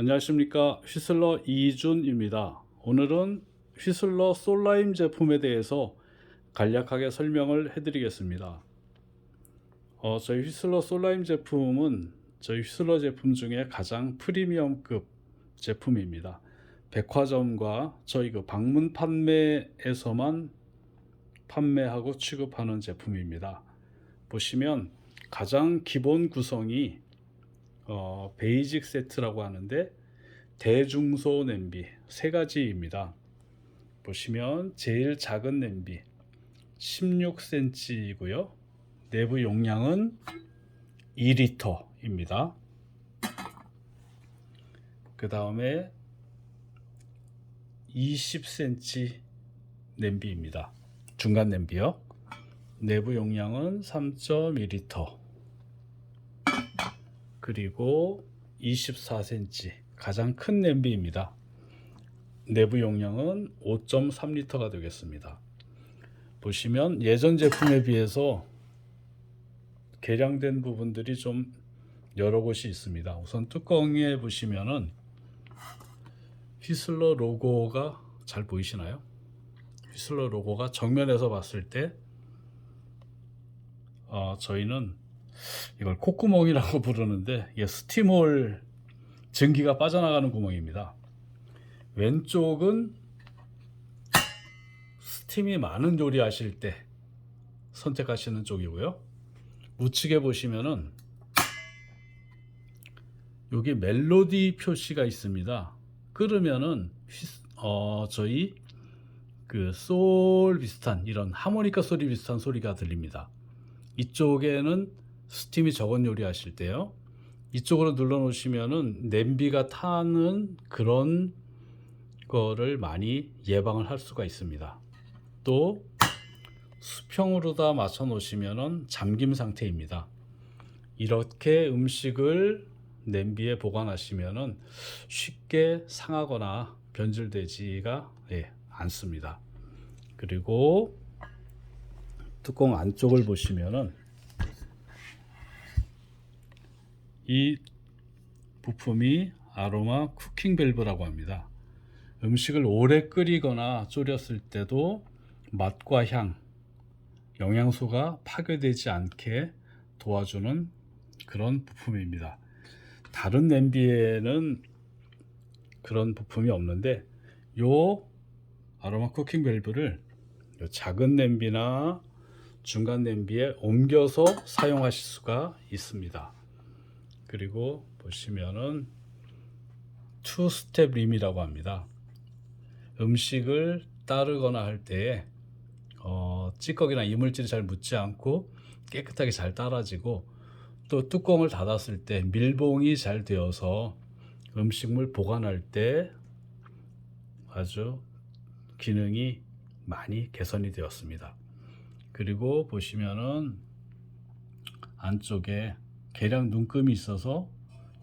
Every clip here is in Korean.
안녕하십니까 휘슬러 이준입니다. 오늘은 휘슬러 솔라임 제품에 대해서 간략하게 설명을 해드리겠습니다. 어, 저희 휘슬러 솔라임 제품은 저희 휘슬러 제품 중에 가장 프리미엄급 제품입니다. 백화점과 저희 그 방문 판매에서만 판매하고 취급하는 제품입니다. 보시면 가장 기본 구성이 어, 베이직 세트라고 하는데 대중소 냄비 세 가지입니다. 보시면 제일 작은 냄비 16cm이고요. 내부 용량은 2리터입니다. 그 다음에 20cm 냄비입니다. 중간 냄비요. 내부 용량은 3.2리터. 그리고 24cm 가장 큰 냄비입니다. 내부 용량은 5.3리터가 되겠습니다. 보시면 예전 제품에 비해서 개량된 부분들이 좀 여러 곳이 있습니다. 우선 뚜껑에 보시면은 휘슬러 로고가 잘 보이시나요? 휘슬러 로고가 정면에서 봤을 때 어, 저희는 이걸 콧구멍이라고 부르는데 이게 스티몰 전기가 빠져나가는 구멍입니다. 왼쪽은 스팀이 많은 요리 하실 때 선택하시는 쪽이고요. 우측에 보시면은 여기 멜로디 표시가 있습니다. 끓으면은 휘- 어, 저희 그 솔 비슷한 이런 하모니카 소리 비슷한 소리가 들립니다. 이쪽에는 스팀이 적은 요리 하실 때요. 이쪽으로 눌러 놓으시면은 냄비가 타는 그런 거를 많이 예방을 할 수가 있습니다. 또 수평으로 다 맞춰 놓으시면은 잠김 상태입니다. 이렇게 음식을 냄비에 보관하시면은 쉽게 상하거나 변질되지가 예, 않습니다. 그리고 뚜껑 안쪽을 보시면은 이 부품이 아로마 쿠킹 밸브라고 합니다. 음식을 오래 끓이거나 졸였을 때도 맛과 향, 영양소가 파괴되지 않게 도와주는 그런 부품입니다. 다른 냄비에는 그런 부품이 없는데 요 아로마 쿠킹 밸브를 요 작은 냄비나 중간 냄비에 옮겨서 사용하실 수가 있습니다. 그리고 보시면은 투 스텝 림이라고 합니다. 음식을 따르거나 할 때에 어, 찌꺼기나 이물질이 잘 묻지 않고 깨끗하게 잘 따라지고 또 뚜껑을 닫았을 때 밀봉이 잘 되어서 음식물 보관할 때 아주 기능이 많이 개선이 되었습니다. 그리고 보시면은 안쪽에 계량 눈금이 있어서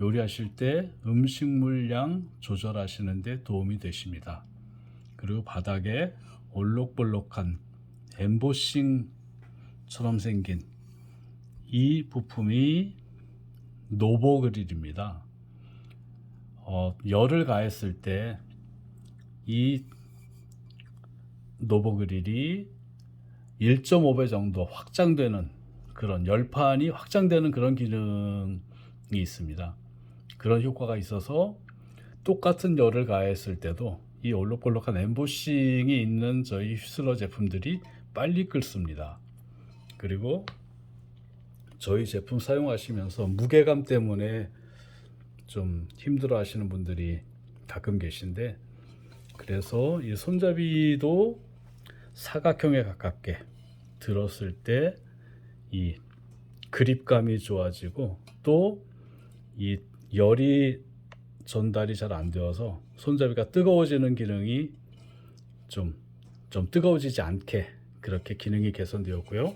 요리하실 때 음식물량 조절하시는 데 도움이 되십니다. 그리고 바닥에 올록볼록한 엠보싱처럼 생긴 이 부품이 노보 그릴입니다. 어, 열을 가했을 때 이 노보 그릴이 1.5배 정도 확장되는 그런 열판이 확장되는 그런 기능이 있습니다. 그런 효과가 있어서 똑같은 열을 가했을 때도 이 올록볼록한 엠보싱이 있는 저희 휘슬러 제품들이 빨리 끓습니다. 그리고 저희 제품 사용하시면서 무게감 때문에 좀 힘들어 하시는 분들이 가끔 계신데 그래서 이 손잡이도 사각형에 가깝게 들었을 때 이 그립감이 좋아지고 또 이 열이 전달이 잘 안 되어서 손잡이가 뜨거워지는 기능이 좀, 좀 뜨거워지지 않게 그렇게 기능이 개선되었고요.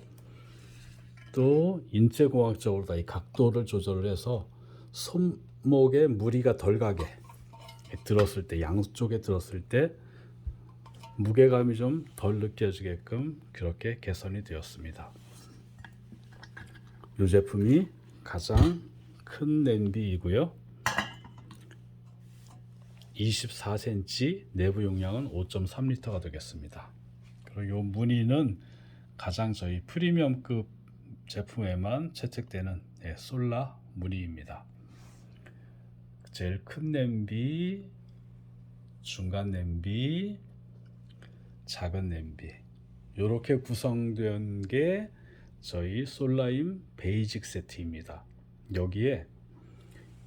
또 인체공학적으로 다 이 각도를 조절을 해서 손목에 무리가 덜 가게 들었을 때 양쪽에 들었을 때 무게감이 좀 덜 느껴지게끔 그렇게 개선이 되었습니다. 이 제품이 가장 큰 냄비이고요. 24cm, 내부 용량은 5.3L가 되겠습니다. 그리고 이 무늬는 가장 저희 프리미엄급 제품에만 채택되는 예, 솔라 무늬입니다. 제일 큰 냄비, 중간 냄비, 작은 냄비 이렇게 구성된 게 저희 솔라임 베이직 세트입니다. 여기에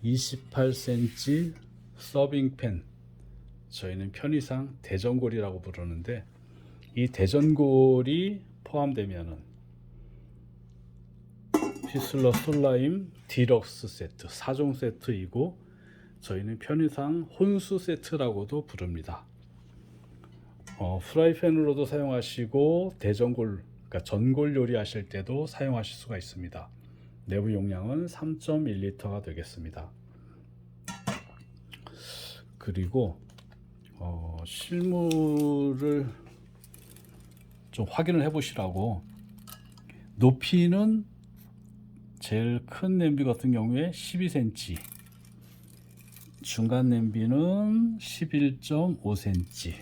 28cm 서빙팬 저희는 편의상 대전골이라고 부르는데 이 대전골이 포함되면은 휘슬러 솔라임 디럭스 세트 4종 세트이고 저희는 편의상 혼수 세트라고도 부릅니다. 어, 프라이팬으로도 사용하시고 대전골 그러니까 전골 요리하실 때도 사용하실 수가 있습니다. 내부 용량은 3.1리터가 되겠습니다. 그리고 어, 실물을 좀 확인을 해보시라고 높이는 제일 큰 냄비 같은 경우에 12cm 중간 냄비는 11.5cm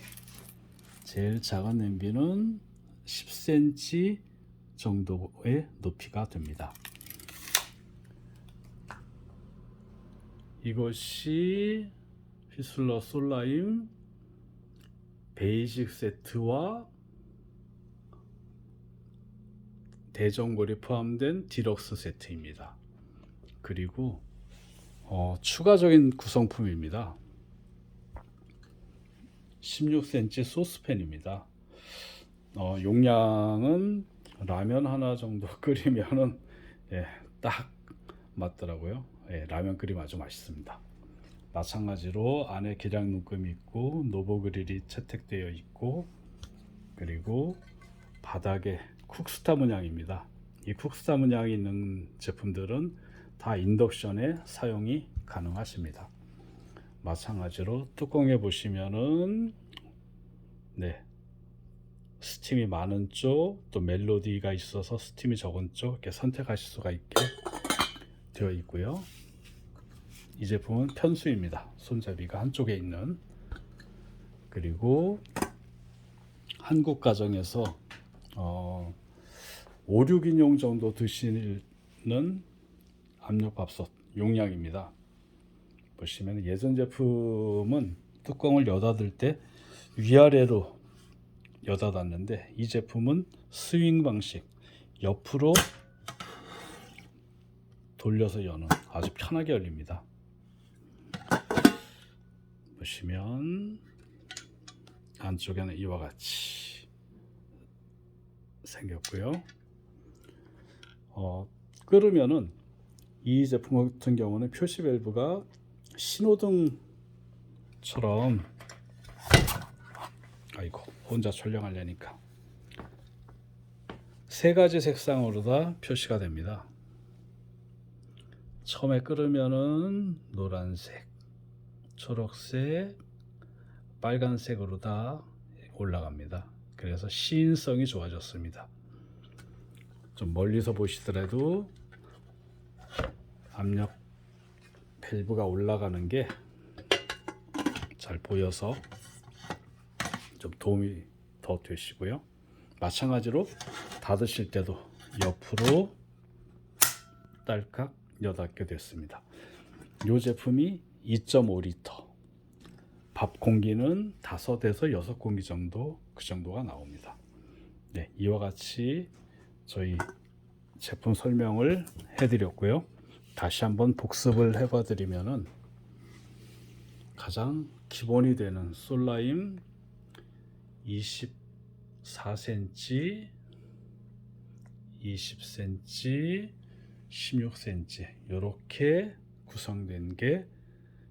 제일 작은 냄비는 10cm 정도의 높이가 됩니다. 이것이 휘슬러 솔라임 베이직 세트와 대전골이 포함된 디럭스 세트입니다. 그리고 어, 추가적인 구성품입니다. 16cm 소스팬입니다. 어, 용량은 라면 하나 정도 끓이면은 예, 딱 맞더라고요. 예, 라면 끓이면 아주 맛있습니다. 마찬가지로 안에 계량 눈금이 있고 노보 그릴이 채택되어 있고 그리고 바닥에 쿡스타 문양입니다. 이 쿡스타 문양이 있는 제품들은 다 인덕션에 사용이 가능하십니다. 마찬가지로 뚜껑에 보시면은 네 스팀이 많은 쪽 또 멜로디가 있어서 스팀이 적은 쪽 이렇게 선택하실 수가 있게 되어 있고요. 이 제품은 편수입니다. 손잡이가 한쪽에 있는 그리고 한국 가정에서 어, 5, 6인용 정도 드시는 압력밥솥 용량입니다. 보시면 예전 제품은 뚜껑을 여닫을 때 위아래로 여닫았는데 이 제품은 스윙 방식 옆으로 돌려서 여는 아주 편하게 열립니다. 보시면 안쪽에는 이와 같이 생겼고요. 어, 끓으면은 이 제품 같은 경우는 표시 밸브가 신호등처럼 아이고 혼자 촬영하려니까 세 가지 색상으로 다 표시가 됩니다. 처음에 끓으면은 노란색, 초록색, 빨간색으로 다 올라갑니다. 그래서 시인성이 좋아졌습니다. 좀 멀리서 보시더라도 압력 밸브가 올라가는 게 잘 보여서 좀 도움이 더 되시고요. 마찬가지로 닫으실 때도 옆으로 딸깍 여닫게 됐습니다. 이 제품이 2.5리터 밥 공기는 5에서 6공기 정도 그 정도가 나옵니다. 네, 이와 같이 저희 제품 설명을 해드렸고요. 다시 한번 복습을 해봐 드리면은 가장 기본이 되는 솔라임 24cm, 20cm, 16cm 이렇게 구성된 게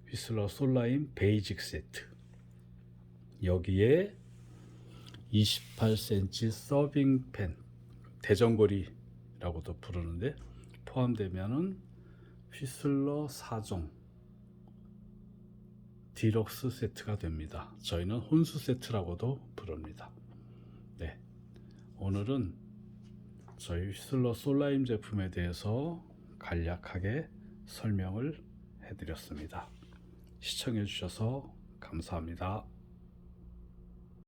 휘슬러 솔라임 베이직 세트. 여기에 28cm 서빙팬 대전거리라고도 부르는데 포함되면은 휘슬러 4종 디럭스 세트가 됩니다. 저희는 혼수 세트라고도 부릅니다. 네. 오늘은 저희 휘슬러 솔라임 제품에 대해서 간략하게 설명을 해드렸습니다. 시청해 주셔서 감사합니다.